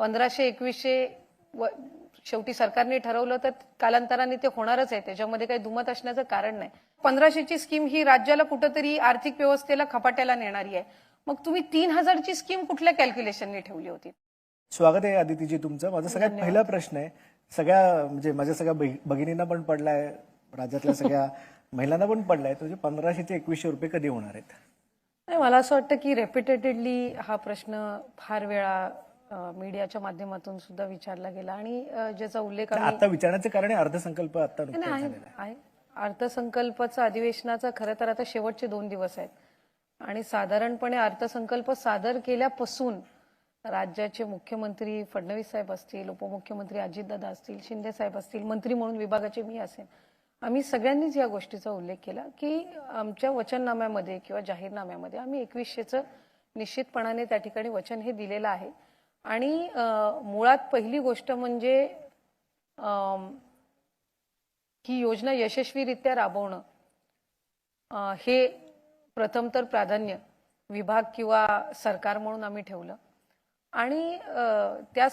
पंधराशे एकवीसशे व शेवटी सरकारने ठरवलं तर कालांतराने ते होणारच आहे. त्याच्यामध्ये काही दुमत असण्याचं कारण नाही. पंधराशेची स्कीम ही राज्याला कुठंतरी आर्थिक व्यवस्थेला खपाट्याला नेणारी आहे. मग तुम्ही तीन हजारची स्कीम कुठल्या कॅल्क्युलेशनने ठेवली होती? स्वागत आहे आदितीजी तुमचं. माझा सगळ्यात पहिला प्रश्न आहे. सगळ्या म्हणजे माझ्या सगळ्या भगिनींना पण पडलाय. राज्यातल्या सगळ्या महिलांना पण पडलाय. म्हणजे पंधराशे ते एकवीसशे रुपये कधी होणार आहेत? नाही मला असं वाटतं की रेपिटेटेडली हा प्रश्न फार वेळा मीडियाच्या माध्यमातून सुद्धा विचारला गेला. आणि ज्याचा उल्लेख आता विचारण्याचं कारण अर्थसंकल्प आता आहे अर्थसंकल्पाचा अधिवेशनाचा खरं तर आता शेवटचे दोन दिवस आहेत. आणि साधारणपणे अर्थसंकल्प सादर केल्यापासून राज्याचे मुख्यमंत्री फडणवीस साहेब असतील उपमुख्यमंत्री अजितदादा असतील शिंदे साहेब असतील मंत्री म्हणून विभागाचे मी असेल आम्ही सगळ्यांनीच या गोष्टीचा उल्लेख केला की आमच्या वचननाम्यामध्ये किंवा जाहीरनाम्यामध्ये आम्ही एकवीसशेचं निश्चितपणाने त्या ठिकाणी वचन हे दिलेलं आहे. आणि मुळात पहिली गोष्ट म्हणजे ही योजना यशस्वीरित्या राबवणं हे प्रथम तर प्राधान्य विभाग किंवा सरकार म्हणून आम्ही ठेवलं. आणि त्या